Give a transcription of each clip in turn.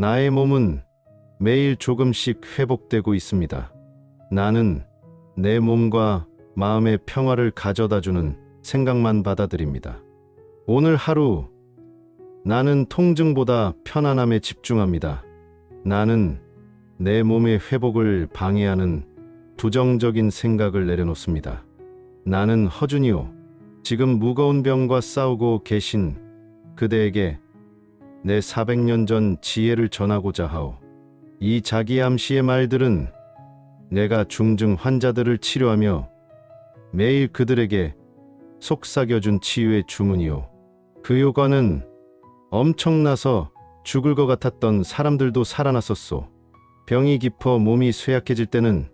나의 몸은 매일 조금씩 회복되고 있습니다. 나는 내 몸과 마음의 평화를 가져다 주는 생각만 받아들입니다. 오늘 하루 나는 통증보다 편안함에 집중합니다. 나는 내 몸의 회복을 방해하는 부정적인 생각을 내려놓습니다. 나는 허준이요. 지금 무거운 병과 싸우고 계신 그대에게 내 400년 전 지혜를 전하고자 하오. 이 자기암시의 말들은 내가 중증 환자들을 치료하며 매일 그들에게 속삭여준 치유의 주문이요. 그 효과는 엄청나서 죽을 것 같았던 사람들도 살아났었소. 병이 깊어 몸이 쇠약해질 때는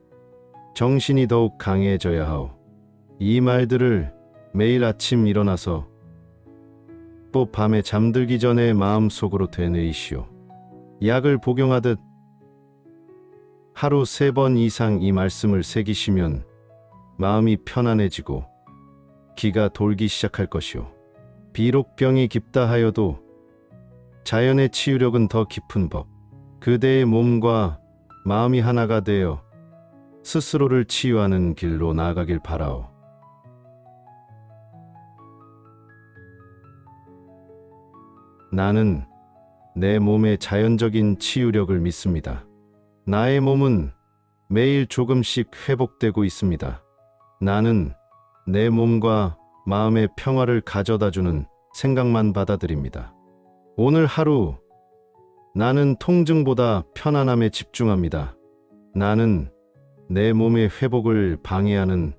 정신이 더욱 강해져야 하오. 이 말들을 매일 아침 일어나서 또 밤에 잠들기 전에 마음속으로 되뇌이시오. 약을 복용하듯 하루 세 번 이상 이 말씀을 새기시면 마음이 편안해지고 기가 돌기 시작할 것이오. 비록 병이 깊다 하여도 자연의 치유력은 더 깊은 법. 그대의 몸과 마음이 하나가 되어 스스로를 치유하는 길로 나아가길 바라오. 나는 내 몸의 자연적인 치유력을 믿습니다. 나의 몸은 매일 조금씩 회복되고 있습니다. 나는 내 몸과 마음의 평화를 가져다 주는 생각만 받아들입니다. 오늘 하루 나는 통증보다 편안함에 집중합니다. 나는 내 몸의 회복을 방해하는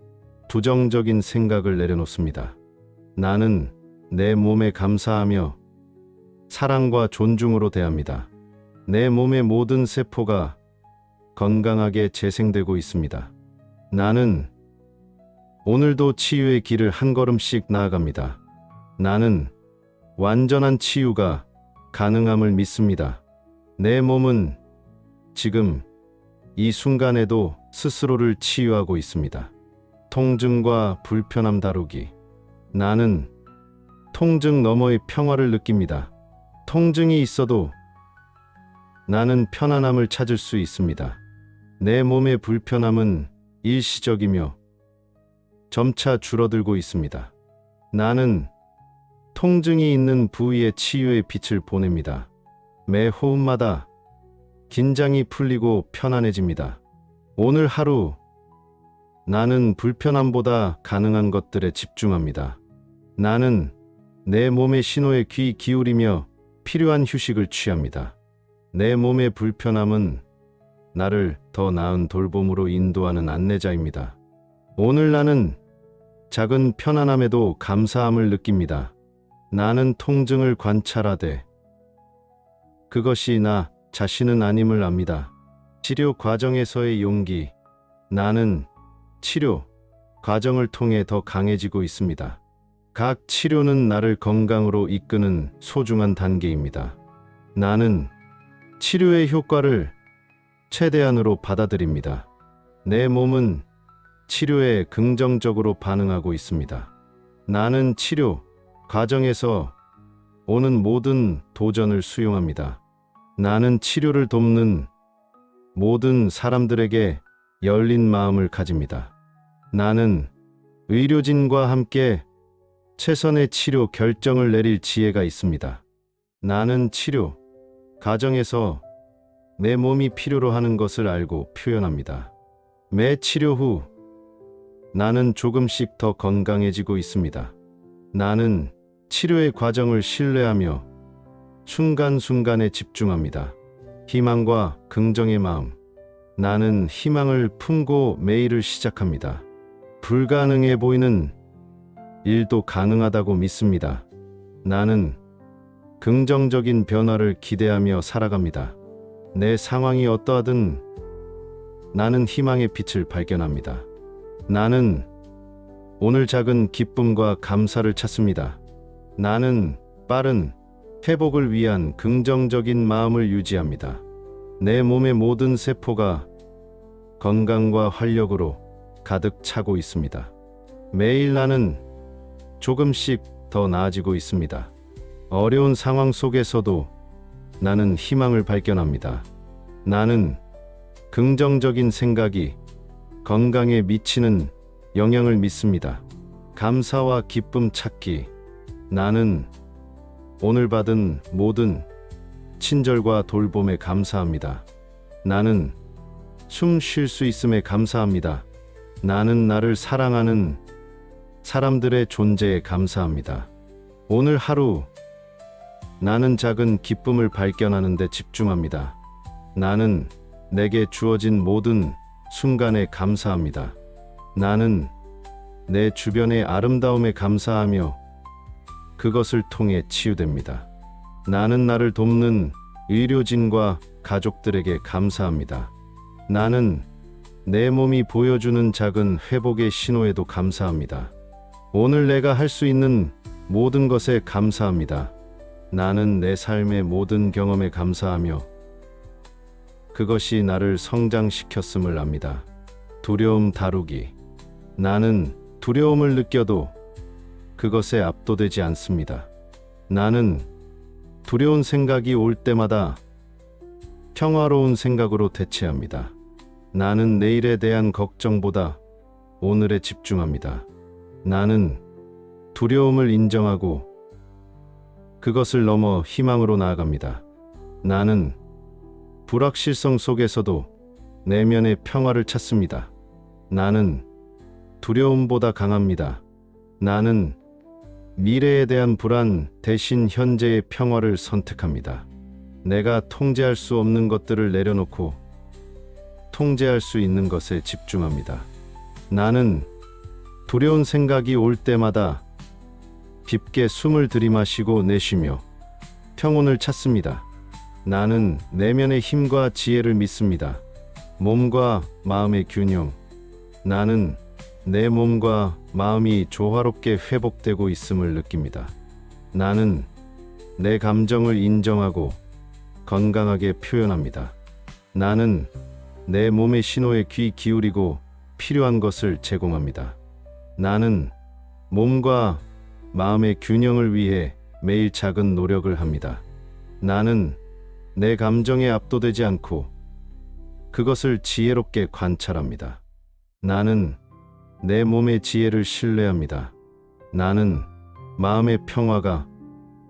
부정적인 생각을 내려놓습니다. 나는 내 몸에 감사하며 사랑과 존중으로 대합니다. 내 몸의 모든 세포가 건강하게 재생되고 있습니다. 나는 오늘도 치유의 길을 한 걸음씩 나아갑니다. 나는 완전한 치유가 가능함을 믿습니다. 내 몸은 지금 이 순간에도 스스로를 치유하고 있습니다. 통증과 불편함 다루기. 나는 통증 너머의 평화를 느낍니다. 통증이 있어도 나는 편안함을 찾을 수 있습니다. 내 몸의 불편함은 일시적이며 점차 줄어들고 있습니다. 나는 통증이 있는 부위에 치유의 빛을 보냅니다. 매 호흡마다 긴장이 풀리고 편안해집니다. 오늘 하루 나는 불편함보다 가능한 것들에 집중합니다. 나는 내 몸의 신호에 귀 기울이며 필요한 휴식을 취합니다. 내 몸의 불편함은 나를 더 나은 돌봄으로 인도하는 안내자입니다. 오늘 나는 작은 편안함에도 감사함을 느낍니다. 나는 통증을 관찰하되 그것이 나 자신은 아님을 압니다. 치료 과정에서의 용기. 나는 치료 과정을 통해 더 강해지고 있습니다. 각 치료는 나를 건강으로 이끄는 소중한 단계입니다. 나는 치료의 효과를 최대한으로 받아들입니다. 내 몸은 치료에 긍정적으로 반응하고 있습니다. 나는 치료 과정에서 오는 모든 도전을 수용합니다. 나는 치료를 돕는 모든 사람들에게 열린 마음을 가집니다. 나는 의료진과 함께 최선의 치료 결정을 내릴 지혜가 있습니다. 나는 치료 과정에서 내 몸이 필요로 하는 것을 알고 표현합니다. 매 치료 후 나는 조금씩 더 건강해지고 있습니다. 나는 치료의 과정을 신뢰하며 순간순간에 집중합니다. 희망과 긍정의 마음. 나는 희망을 품고 매일을 시작합니다. 불가능해 보이는 일도 가능하다고 믿습니다. 나는 긍정적인 변화를 기대하며 살아갑니다. 내 상황이 어떠하든 나는 희망의 빛을 발견합니다. 나는 오늘 작은 기쁨과 감사를 찾습니다. 나는 빠른 회복을 위한 긍정적인 마음을 유지합니다. 내 몸의 모든 세포가 건강과 활력으로 가득 차고 있습니다. 매일 나는 조금씩 더 나아지고 있습니다. 어려운 상황 속에서도 나는 희망을 발견합니다. 나는 긍정적인 생각이 건강에 미치는 영향을 믿습니다. 감사와 기쁨 찾기. 나는 오늘 받은 모든 친절과 돌봄에 감사합니다. 나는 숨 쉴 수 있음에 감사합니다. 나는 나를 사랑하는 사람들의 존재에 감사합니다. 오늘 하루 나는 작은 기쁨을 발견하는 데 집중합니다. 나는 내게 주어진 모든 순간에 감사합니다. 나는 내 주변의 아름다움에 감사하며 그것을 통해 치유됩니다. 나는 나를 돕는 의료진과 가족들에게 감사합니다. 나는 내 몸이 보여주는 작은 회복의 신호에도 감사합니다. 오늘 내가 할 수 있는 모든 것에 감사합니다. 나는 내 삶의 모든 경험에 감사하며 그것이 나를 성장시켰음을 압니다. 두려움 다루기. 나는 두려움을 느껴도 그것에 압도되지 않습니다. 나는 두려운 생각이 올 때마다 평화로운 생각으로 대체합니다. 나는 내일에 대한 걱정보다 오늘에 집중합니다. 나는 두려움을 인정하고 그것을 넘어 희망으로 나아갑니다. 나는 불확실성 속에서도 내면의 평화를 찾습니다. 나는 두려움보다 강합니다. 나는 미래에 대한 불안 대신 현재의 평화를 선택합니다. 내가 통제할 수 없는 것들을 내려놓고 통제할 수 있는 것에 집중합니다. 나는 두려운 생각이 올 때마다 깊게 숨을 들이마시고 내쉬며 평온을 찾습니다. 나는 내면의 힘과 지혜를 믿습니다. 몸과 마음의 균형. 나는 내 몸과 마음이 조화롭게 회복되고 있음을 느낍니다. 나는 내 감정을 인정하고 건강하게 표현합니다. 나는 내 몸의 신호에 귀 기울이고 필요한 것을 제공합니다. 나는 몸과 마음의 균형을 위해 매일 작은 노력을 합니다. 나는 내 감정에 압도되지 않고 그것을 지혜롭게 관찰합니다. 나는 내 몸의 지혜를 신뢰합니다. 나는 마음의 평화가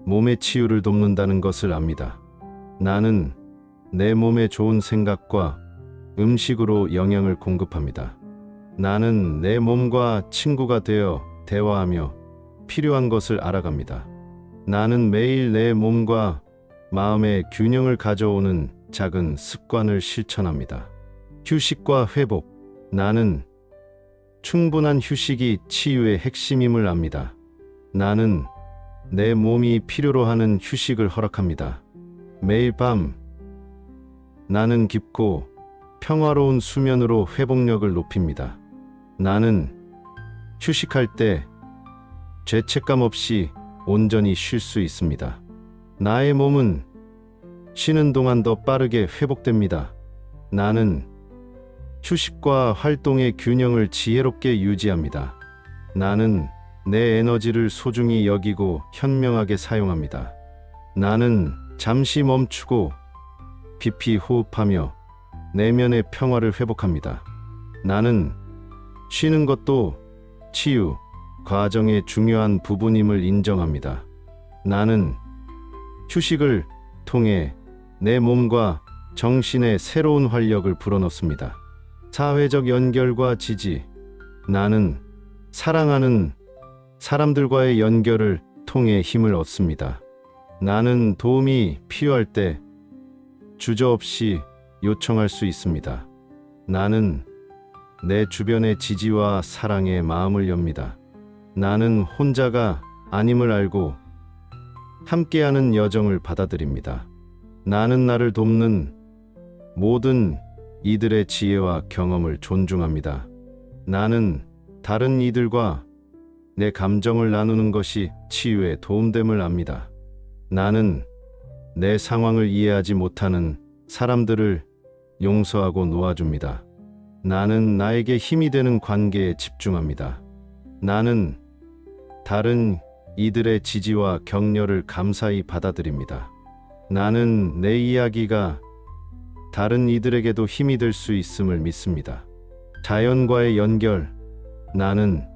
몸의 치유를 돕는다는 것을 압니다. 나는 내 몸에 좋은 생각과 음식으로 영양을 공급합니다. 나는 내 몸과 친구가 되어 대화하며 필요한 것을 알아갑니다. 나는 매일 내 몸과 마음의 균형을 가져오는 작은 습관을 실천합니다. 휴식과 회복. 나는 충분한 휴식이 치유의 핵심임을 압니다. 나는 내 몸이 필요로 하는 휴식을 허락합니다. 매일 밤 나는 깊고 평화로운 수면으로 회복력을 높입니다. 나는 휴식할 때 죄책감 없이 온전히 쉴 수 있습니다. 나의 몸은 쉬는 동안 더 빠르게 회복됩니다. 나는 휴식과 활동의 균형을 지혜롭게 유지합니다. 나는 내 에너지를 소중히 여기고 현명하게 사용합니다. 나는 잠시 멈추고 깊이 호흡하며 내면의 평화를 회복합니다. 나는 쉬는 것도 치유 과정의 중요한 부분임을 인정합니다. 나는 휴식을 통해 내 몸과 정신에 새로운 활력을 불어넣습니다. 사회적 연결과 지지. 나는 사랑하는 사람들과의 연결을 통해 힘을 얻습니다. 나는 도움이 필요할 때 주저없이 요청할 수 있습니다. 나는 내 주변의 지지와 사랑에 마음을 엽니다. 나는 혼자가 아님을 알고 함께하는 여정을 받아들입니다. 나는 나를 돕는 모든 이들의 지혜와 경험을 존중합니다. 나는 다른 이들과 내 감정을 나누는 것이 치유에 도움됨을 압니다. 나는 내 상황을 이해하지 못하는 사람들을 용서하고 놓아줍니다. 나는 나에게 힘이 되는 관계에 집중합니다. 나는 다른 이들의 지지와 격려를 감사히 받아들입니다. 나는 내 이야기가 다른 이들에게도 힘이 될 수 있음을 믿습니다. 자연과의 연결. 나는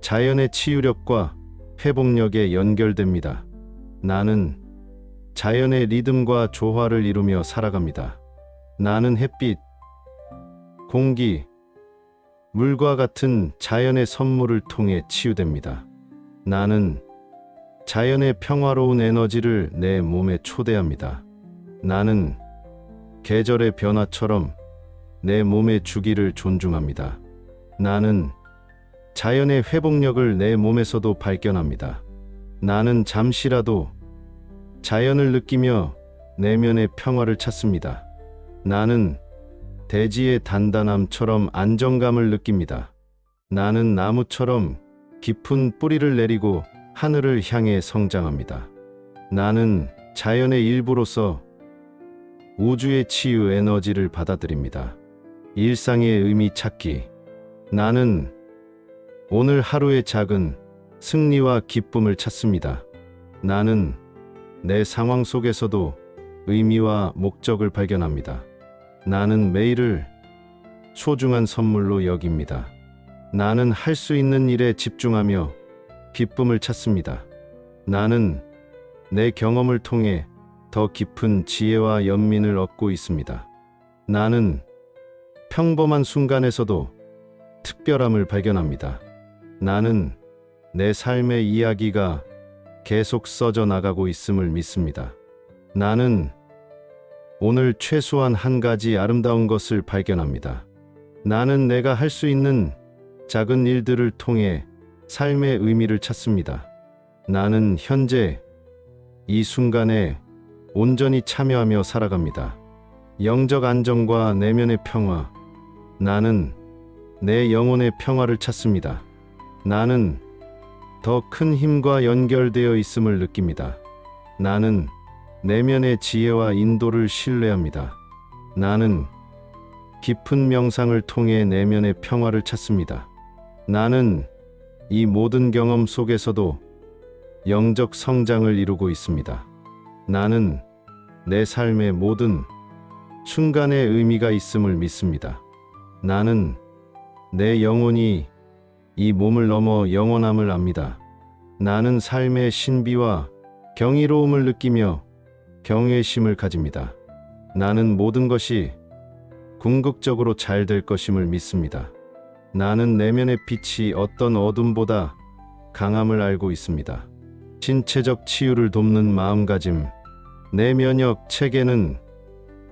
자연의 치유력과 회복력에 연결됩니다. 나는 자연의 리듬과 조화를 이루며 살아갑니다. 나는 햇빛, 공기, 물과 같은 자연의 선물을 통해 치유됩니다. 나는 자연의 평화로운 에너지를 내 몸에 초대합니다. 나는 계절의 변화처럼 내 몸의 주기를 존중합니다. 나는 자연의 회복력을 내 몸에서도 발견합니다. 나는 잠시라도 자연을 느끼며 내면의 평화를 찾습니다. 나는 대지의 단단함처럼 안정감을 느낍니다. 나는 나무처럼 깊은 뿌리를 내리고 하늘을 향해 성장합니다. 나는 자연의 일부로서 우주의 치유 에너지를 받아들입니다. 일상의 의미 찾기. 나는 오늘 하루의 작은 승리와 기쁨을 찾습니다. 나는 내 상황 속에서도 의미와 목적을 발견합니다. 나는 매일을 소중한 선물로 여깁니다. 나는 할 수 있는 일에 집중하며 기쁨을 찾습니다. 나는 내 경험을 통해 더 깊은 지혜와 연민을 얻고 있습니다. 나는 평범한 순간에서도 특별함을 발견합니다. 나는 내 삶의 이야기가 계속 써져 나가고 있음을 믿습니다. 나는 오늘 최소한 한 가지 아름다운 것을 발견합니다. 나는 내가 할 수 있는 작은 일들을 통해 삶의 의미를 찾습니다. 나는 현재 이 순간에 온전히 참여하며 살아갑니다. 영적 안정과 내면의 평화. 나는 내 영혼의 평화를 찾습니다. 나는 더 큰 힘과 연결되어 있음을 느낍니다. 나는 내면의 지혜와 인도를 신뢰합니다. 나는 깊은 명상을 통해 내면의 평화를 찾습니다. 나는 이 모든 경험 속에서도 영적 성장을 이루고 있습니다. 나는 내 삶의 모든 순간에 의미가 있음을 믿습니다. 나는 내 영혼이 이 몸을 넘어 영원함을 압니다. 나는 삶의 신비와 경이로움을 느끼며 경외심을 가집니다. 나는 모든 것이 궁극적으로 잘 될 것임을 믿습니다. 나는 내면의 빛이 어떤 어둠보다 강함을 알고 있습니다. 신체적 치유를 돕는 마음가짐, 내 면역 체계는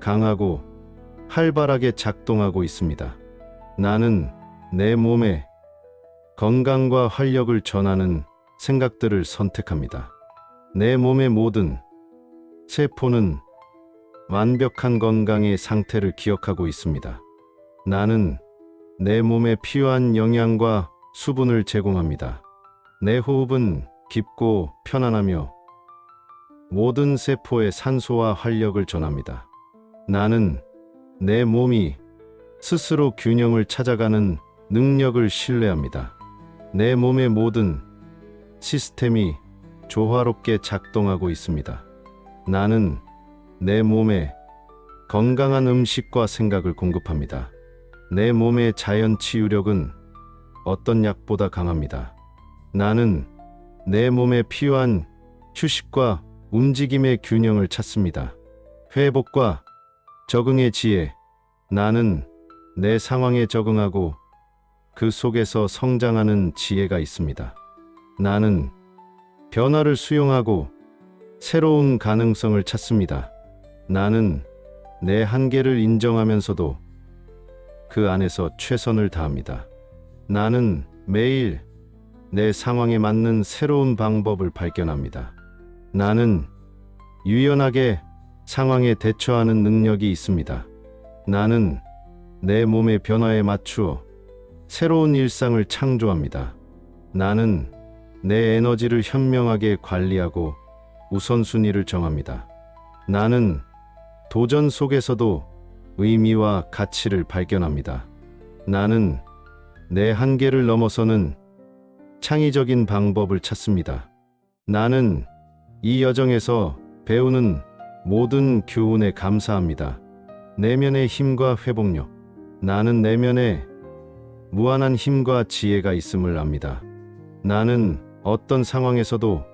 강하고 활발하게 작동하고 있습니다. 나는 내 몸에 건강과 활력을 전하는 생각들을 선택합니다. 내 몸의 모든 세포는 완벽한 건강의 상태를 기억하고 있습니다. 나는 내 몸에 필요한 영양과 수분을 제공합니다. 내 호흡은 깊고 편안하며 모든 세포에 산소와 활력을 전합니다. 나는 내 몸이 스스로 균형을 찾아가는 능력을 신뢰합니다. 내 몸의 모든 시스템이 조화롭게 작동하고 있습니다. 나는 내 몸에 건강한 음식과 생각을 공급합니다. 내 몸의 자연 치유력은 어떤 약보다 강합니다. 나는 내 몸에 필요한 휴식과 움직임의 균형을 찾습니다. 회복과 적응의 지혜. 나는 내 상황에 적응하고 그 속에서 성장하는 지혜가 있습니다. 나는 변화를 수용하고 새로운 가능성을 찾습니다. 나는 내 한계를 인정하면서도 그 안에서 최선을 다합니다. 나는 매일 내 상황에 맞는 새로운 방법을 발견합니다. 나는 유연하게 상황에 대처하는 능력이 있습니다. 나는 내 몸의 변화에 맞추어 새로운 일상을 창조합니다. 나는 내 에너지를 현명하게 관리하고 우선순위를 정합니다. 나는 도전 속에서도 의미와 가치를 발견합니다. 나는 내 한계를 넘어서는 창의적인 방법을 찾습니다. 나는 이 여정에서 배우는 모든 교훈에 감사합니다. 내면의 힘과 회복력. 나는 내면에 무한한 힘과 지혜가 있음을 압니다. 나는 어떤 상황에서도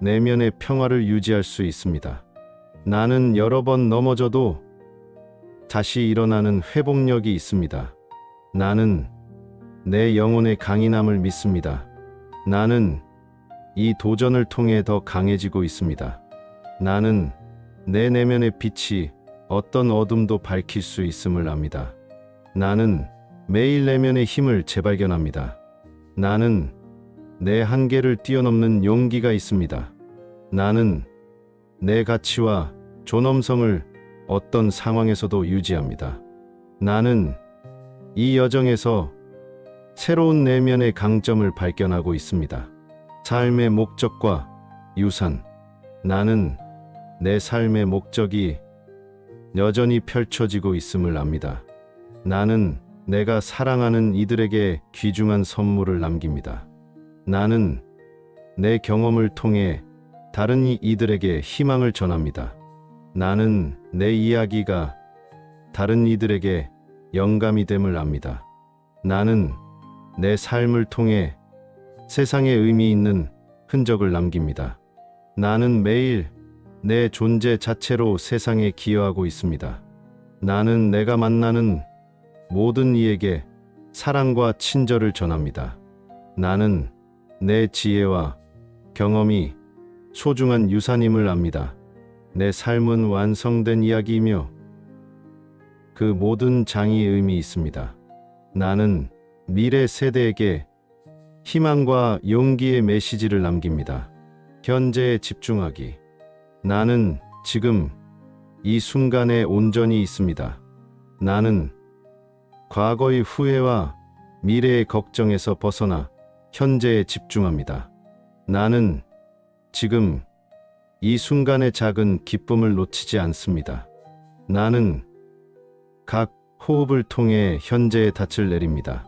내면의 평화를 유지할 수 있습니다. 나는 여러 번 넘어져도 다시 일어나는 회복력이 있습니다. 나는 내 영혼의 강인함을 믿습니다. 나는 이 도전을 통해 더 강해지고 있습니다. 나는 내 내면의 빛이 어떤 어둠도 밝힐 수 있음을 압니다. 나는 매일 내면의 힘을 재발견합니다. 나는 내 한계를 뛰어넘는 용기가 있습니다. 나는 내 가치와 존엄성을 어떤 상황에서도 유지합니다. 나는 이 여정에서 새로운 내면의 강점을 발견하고 있습니다. 삶의 목적과 유산. 나는 내 삶의 목적이 여전히 펼쳐지고 있음을 압니다. 나는 내가 사랑하는 이들에게 귀중한 선물을 남깁니다. 나는 내 경험을 통해 다른 이- 이들에게 희망을 전합니다. 나는 내 이야기가 다른 이들에게 영감이 됨을 압니다. 나는 내 삶을 통해 세상에 의미 있는 흔적을 남깁니다. 나는 매일 내 존재 자체로 세상에 기여하고 있습니다. 나는 내가 만나는 모든 이에게 사랑과 친절을 전합니다. 나는 내 지혜와 경험이 소중한 유산임을 압니다. 내 삶은 완성된 이야기이며 그 모든 장이 의미 있습니다. 나는 미래 세대에게 희망과 용기의 메시지를 남깁니다. 현재에 집중하기. 나는 지금 이 순간에 온전히 있습니다. 나는 과거의 후회와 미래의 걱정에서 벗어나 현재에 집중합니다. 나는 지금 이 순간의 작은 기쁨을 놓치지 않습니다. 나는 각 호흡을 통해 현재의 닻을 내립니다.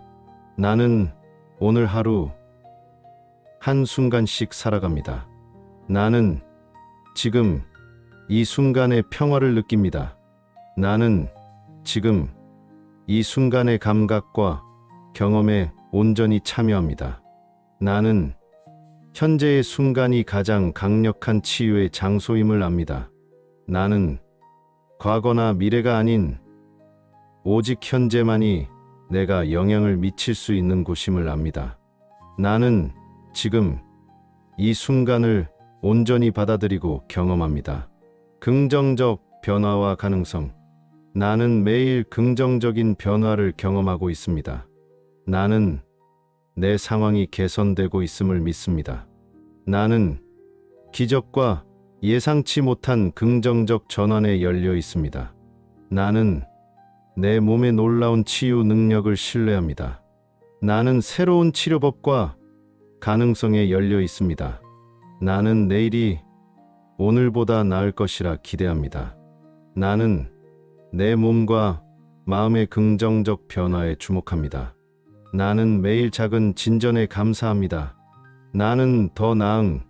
나는 오늘 하루 한 순간씩 살아갑니다. 나는 지금 이 순간의 평화를 느낍니다. 나는 지금 이 순간의 감각과 경험에 온전히 참여합니다. 나는 현재의 순간이 가장 강력한 치유의 장소임을 압니다. 나는 과거나 미래가 아닌 오직 현재만이 내가 영향을 미칠 수 있는 곳임을 압니다. 나는 지금 이 순간을 온전히 받아들이고 경험합니다. 긍정적 변화와 가능성. 나는 매일 긍정적인 변화를 경험하고 있습니다. 나는 내 상황이 개선되고 있음을 믿습니다. 나는 기적과 예상치 못한 긍정적 전환에 열려 있습니다. 나는 내 몸의 놀라운 치유 능력을 신뢰합니다. 나는 새로운 치료법과 가능성에 열려 있습니다. 나는 내일이 오늘보다 나을 것이라 기대합니다. 나는 내 몸과 마음의 긍정적 변화에 주목합니다. 나는 매일 작은 진전에 감사합니다. 나는 더 나은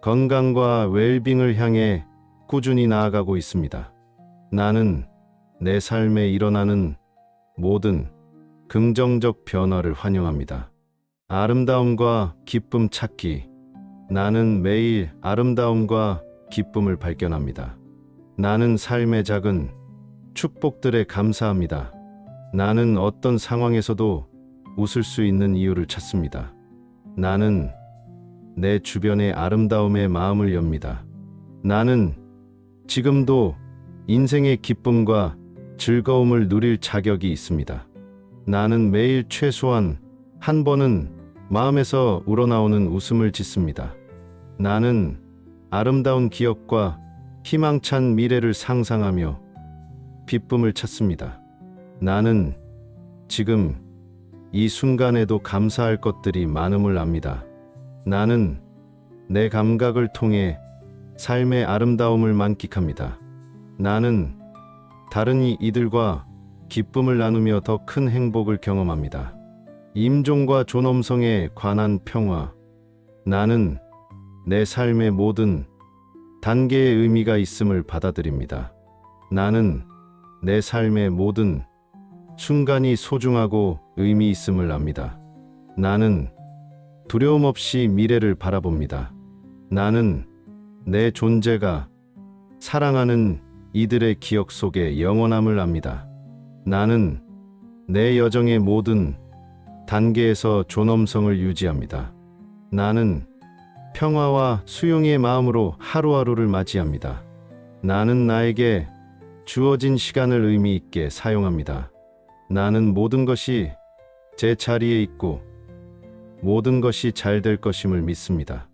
건강과 웰빙을 향해 꾸준히 나아가고 있습니다. 나는 내 삶에 일어나는 모든 긍정적 변화를 환영합니다. 아름다움과 기쁨 찾기. 나는 매일 아름다움과 기쁨을 발견합니다. 나는 삶의 작은 축복들에 감사합니다. 나는 어떤 상황에서도 웃을 수 있는 이유를 찾습니다. 나는 내 주변의 아름다움에 마음을 엽니다. 나는 지금도 인생의 기쁨과 즐거움을 누릴 자격이 있습니다. 나는 매일 최소한 한 번은 마음에서 우러나오는 웃음을 짓습니다. 나는 아름다운 기억과 희망찬 미래를 상상하며 기쁨을 찾습니다. 나는 지금 이 순간에도 감사할 것들이 많음을 압니다. 나는 내 감각을 통해 삶의 아름다움을 만끽합니다. 나는 다른 이 이들과 기쁨을 나누며 더 큰 행복을 경험합니다. 임종과 존엄성에 관한 평화. 나는 내 삶의 모든 단계의 의미가 있음을 받아들입니다. 나는 내 삶의 모든 순간이 소중하고 의미 있음을 압니다. 나는 두려움 없이 미래를 바라봅니다. 나는 내 존재가 사랑하는 이들의 기억 속에 영원함을 압니다. 나는 내 여정의 모든 단계에서 존엄성을 유지합니다. 나는 평화와 수용의 마음으로 하루하루를 맞이합니다. 나는 나에게 주어진 시간을 의미 있게 사용합니다. 나는 모든 것이 제 자리에 있고 모든 것이 잘 될 것임을 믿습니다.